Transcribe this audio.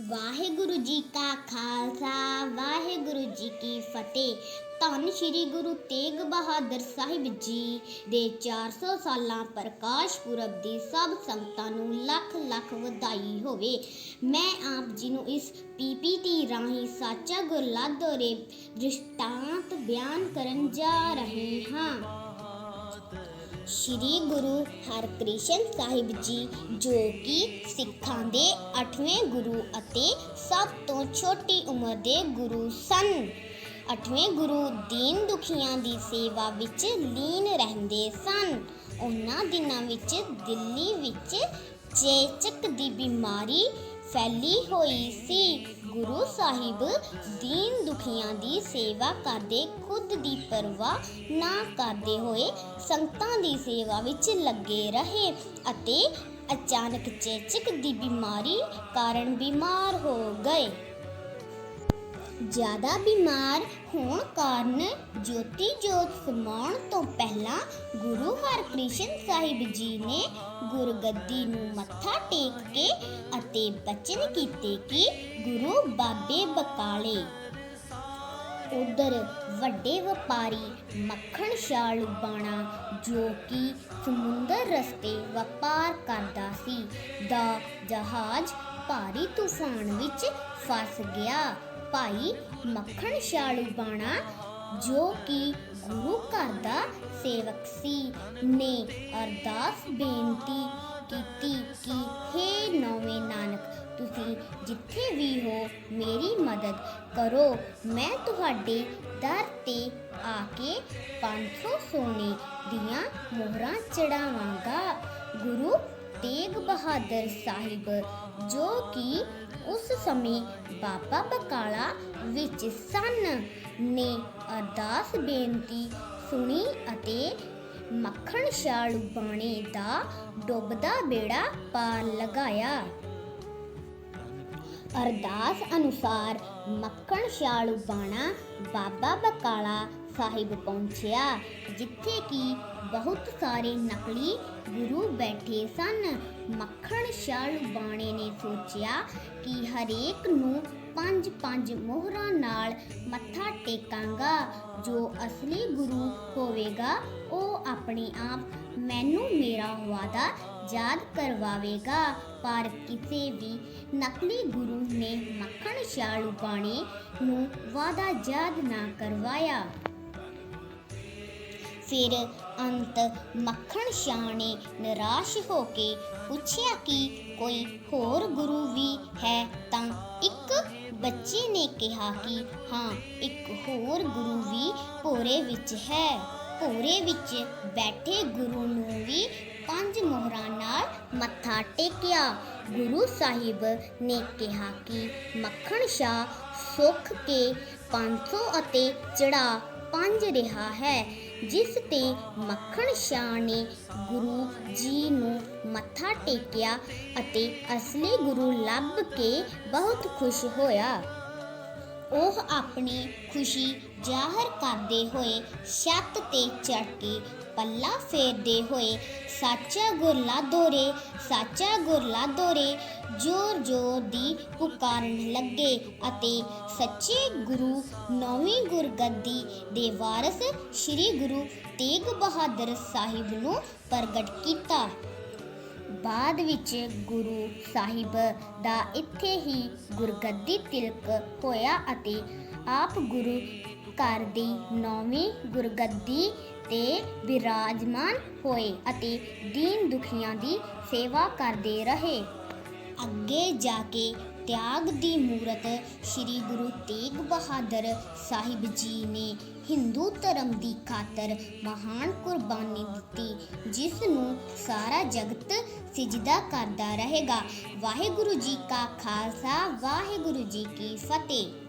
ਵਾਹਿਗੁਰੂ ਜੀ ਕਾ ਖਾਲਸਾ, ਵਾਹਿਗੁਰੂ ਜੀ ਕੀ ਫਤਿਹ। ਧੰਨ ਸ਼੍ਰੀ ਗੁਰੂ ਤੇਗ ਬਹਾਦਰ ਸਾਹਿਬ ਜੀ ਦੇ 400 ਸਾਲਾਂ ਪ੍ਰਕਾਸ਼ ਪੁਰਬ ਦੀ ਸਭ ਸੰਗਤਾਂ ਨੂੰ ਲੱਖ ਲੱਖ ਵਧਾਈ ਹੋਵੇ। ਮੈਂ ਆਪ ਜੀ ਨੂੰ ਇਸ ਪੀਪੀਟੀ ਰਾਹੀਂ ਸਾਚਾ ਗੁਰਲਾਦੋ ਦ੍ਰਿਸ਼ਟਾਂਤ ਬਿਆਨ ਕਰਨ ਜਾ ਰਹੇ ਹਾਂ। ਸ਼੍ਰੀ ਗੁਰੂ ਹਰਕ੍ਰਿਸ਼ਨ ਸਾਹਿਬ ਜੀ, ਜੋ ਕਿ ਸਿੱਖਾਂ ਦੇ 8ਵੇਂ ਗੁਰੂ ਅਤੇ ਸਭ ਤੋਂ ਛੋਟੀ ਉਮਰ ਦੇ ਗੁਰੂ ਸਨ। 8ਵੇਂ ਗੁਰੂ ਦੀਨ ਦੁਖੀਆਂ ਦੀ ਸੇਵਾ ਵਿੱਚ ਲੀਨ ਰਹਿੰਦੇ ਸਨ। ਉਹਨਾਂ ਦਿਨਾਂ ਵਿੱਚ ਦਿੱਲੀ ਵਿੱਚ ਚੇਚਕ ਦੀ ਬਿਮਾਰੀ ਫੈਲੀ ਹੋਈ ਸੀ। ਗੁਰੂ ਸਾਹਿਬ ਦੀਨ ਦੁਖੀਆਂ ਦੀ ਸੇਵਾ ਕਰਦੇ, ਖੁਦ ਦੀ ਪਰਵਾਹ ਨਾ ਕਰਦੇ ਹੋਏ ਸੰਗਤਾਂ ਦੀ ਸੇਵਾ ਵਿੱਚ ਲੱਗੇ ਰਹੇ ਅਤੇ ਅਚਾਨਕ ਚੇਚਕ ਦੀ ਬਿਮਾਰੀ ਕਾਰਨ ਬਿਮਾਰ ਹੋ ਗਏ। ਜ਼ਿਆਦਾ ਬਿਮਾਰ ਹੋਣ ਕਾਰਨ ਜੋਤੀ ਜੋਤ ਸਮਾਉਣ ਤੋਂ ਪਹਿਲਾਂ ਗੁਰੂ ਹਰਕ੍ਰਿਸ਼ਨ ਸਾਹਿਬ ਜੀ ਨੇ ਗੁਰਗੱਦੀ ਨੂੰ ਮੱਥਾ ਟੇਕ ਕੇ ਅਤੇ ਬਚਨ ਕੀਤੇ ਕਿ ਗੁਰੂ ਬਾਬੇ ਬਕਾਲੇ। ਉਧਰ ਵੱਡੇ ਵਪਾਰੀ ਮੱਖਣ ਸ਼ਾਹ ਲੁਬਾਣਾ ਜੋ ਕਿ ਸਮੁੰਦਰ ਰਸਤੇ ਵਪਾਰ ਕਰਦਾ ਸੀ ਦਾ ਜਹਾਜ਼ ਭਾਰੀ ਤੂਫਾਨ ਵਿੱਚ ਫਸ ਗਿਆ। ਭਾਈ ਮੱਖਣ ਸ਼ਾਲੂ ਬਾਣਾ, ਜੋ ਕਿ ਗੁਰੂ ਘਰ ਦਾ ਸੇਵਕ ਸੀ, ਨੇ ਅਰਦਾਸ ਬੇਨਤੀ ਕੀਤੀ ਕਿ हे ਨੌਵੇਂ ਨਾਨਕ, ਤੁਸੀਂ ਜਿੱਥੇ ਵੀ ਹੋ, ਮੇਰੀ ਮਦਦ ਕਰੋ। ਮੈਂ ਤੁਹਾਡੇ ਦਰ ਤੇ ਆ ਕੇ 500 ਸੋਨੇ ਦੀਆਂ ਮੋਹਰਾਂ ਚੜਾਵਾਂਗਾ। ਗੁਰੂ ਤੇਗ ਬਹਾਦਰ ਸਾਹਿਬ, ਜੋ ਕਿ ਉਸ ਸਮੇਂ ਬਾਬਾ ਬਕਾਲਾ ਵਿੱਚ ਸਨ, ਨੇ ਅਰਦਾਸ ਬੇਨਤੀ ਸੁਣੀ ਅਤੇ ਮੱਖਣ ਸ਼ਾਹ ਲੁਬਾਣੇ ਦਾ ਡੁੱਬਦਾ ਬੇੜਾ ਪਾਰ ਲਗਾਇਆ। ਅਰਦਾਸ ਅਨੁਸਾਰ ਮੱਖਣ ਸ਼ਾਹ ਬਾਣਾ ਬਾਬਾ ਬਕਾਲਾ ਸਾਹਿਬ ਪਹੁੰਚਿਆ, ਜਿੱਥੇ ਕਿ ਬਹੁਤ ਸਾਰੇ ਨਕਲੀ ਗੁਰੂ ਬੈਠੇ ਸਨ। ਮੱਖਣ ਸ਼ਾਹ ਬਾਣੇ ਨੇ ਸੋਚਿਆ ਕਿ ਹਰੇਕ ਨੂੰ ਪੰਜ ਪੰਜ ਮੋਹਰਾਂ ਨਾਲ ਮੱਥਾ ਟੇਕਾਂਗਾ। ਜੋ ਅਸਲੀ ਗੁਰੂ ਹੋਵੇਗਾ, ਉਹ ਆਪਣੇ ਆਪ ਮੈਨੂੰ ਮੇਰਾ ਵਾਦਾ ਯਾਦ ਕਰਵਾਵੇਗਾ। ਪਰ ਕਿਸੇ ਵੀ ਨਕਲੀ ਗੁਰੂ ਨੇ ਮੱਖਣ ਸ਼ਾਲੂ ਬਾਣੇ ਨੂੰ ਵਾਦਾ ਯਾਦ ਨਾ ਕਰਵਾਇਆ। ਫਿਰ ਅੰਤ ਮੱਖਣ ਸ਼ਾਹ ਨੇ ਨਿਰਾਸ਼ ਹੋ ਕੇ ਪੁੱਛਿਆ ਕਿ ਕੋਈ ਹੋਰ ਗੁਰੂ ਵੀ ਹੈ ਤਾਂ ਇੱਕ ਬੱਚੇ ਨੇ ਕਿਹਾ ਕਿ ਹਾਂ, ਇੱਕ ਹੋਰ ਗੁਰੂ ਵੀ ਭੋਰੇ ਵਿੱਚ ਹੈ। ਭੋਰੇ ਵਿੱਚ ਬੈਠੇ ਗੁਰੂ ਨੂੰ ਵੀ ਪੰਜ ਮੋਹਰਾਂ ਨਾਲ ਮੱਥਾ ਟੇਕਿਆ। ਗੁਰੂ ਸਾਹਿਬ ਨੇ ਕਿਹਾ ਕਿ ਮੱਖਣ ਸ਼ਾਹ ਸੁੱਖ ਕੇ 500 ਅਤੇ ਚੜਾ ਪੰਜ ਰਿਹਾ ਹੈ। ਜਿਸ ਤੇ ਮੱਖਣ ਸ਼ਾਹ ਨੇ ਗੁਰੂ ਜੀ ਨੂੰ ਮੱਥਾ ਟੇਕਿਆ ਅਤੇ ਅਸਲੀ ਗੁਰੂ ਲੱਭ ਕੇ ਬਹੁਤ ਖੁਸ਼ ਹੋਇਆ। ਉਹ ਆਪਣੀ ਖੁਸ਼ੀ ਜ਼ਾਹਰ ਕਰਦੇ ਹੋਏ ਛੱਤ ਤੇ ਚੜ ਕੇ ਪੱਲਾ ਫੇਰਦੇ ਹੋਏ ਸਾਚਾ ਗੁਰਲਾ ਦੋਰੇ ਸਾਚਾ ਗੁਰਲਾ ਦੋਰੇ ਜੋਰ ਜੋਰ ਦੀ ਪੁਕਾਰਨ ਲੱਗੇ ਅਤੇ ਸੱਚੇ ਗੁਰੂ ਨੌਵੀਂ ਗੁਰਗੱਦੀ ਦੇ ਵਾਰਸ ਸ੍ਰੀ ਗੁਰੂ ਤੇਗ ਬਹਾਦਰ ਸਾਹਿਬ ਨੂੰ ਪ੍ਰਗਟ ਕੀਤਾ। ਬਾਅਦ ਵਿੱਚ ਗੁਰੂ ਸਾਹਿਬ ਦਾ ਇੱਥੇ ਹੀ ਗੁਰਗੱਦੀ ਤਿਲਕ ਹੋਇਆ ਅਤੇ ਆਪ ਗੁਰੂ ਘਰ ਦੀ ਨੌਵੀਂ ਗੁਰਗੱਦੀ ਤੇ ਵਿਰਾਜਮਾਨ ਹੋਏ ਅਤੇ ਦੀਨ ਦੁਖੀਆਂ ਦੀ ਸੇਵਾ ਕਰਦੇ ਰਹੇ। ਅੱਗੇ ਜਾ ਕੇ ਤਿਆਗ ਦੀ ਮੂਰਤ ਸ੍ਰੀ ਗੁਰੂ ਤੇਗ ਬਹਾਦਰ ਸਾਹਿਬ ਜੀ ਨੇ ਹਿੰਦੂ ਧਰਮ ਦੀ ਖਾਤਰ ਮਹਾਨ ਕੁਰਬਾਨੀ ਦਿੱਤੀ, ਜਿਸ ਨੂੰ ਸਾਰਾ ਜਗਤ ਸਿਜਦਾ ਕਰਦਾ ਰਹੇਗਾ। ਵਾਹਿਗੁਰੂ ਜੀ ਕਾ ਖਾਲਸਾ, ਵਾਹਿਗੁਰੂ ਜੀ ਕੀ ਫਤਿਹ।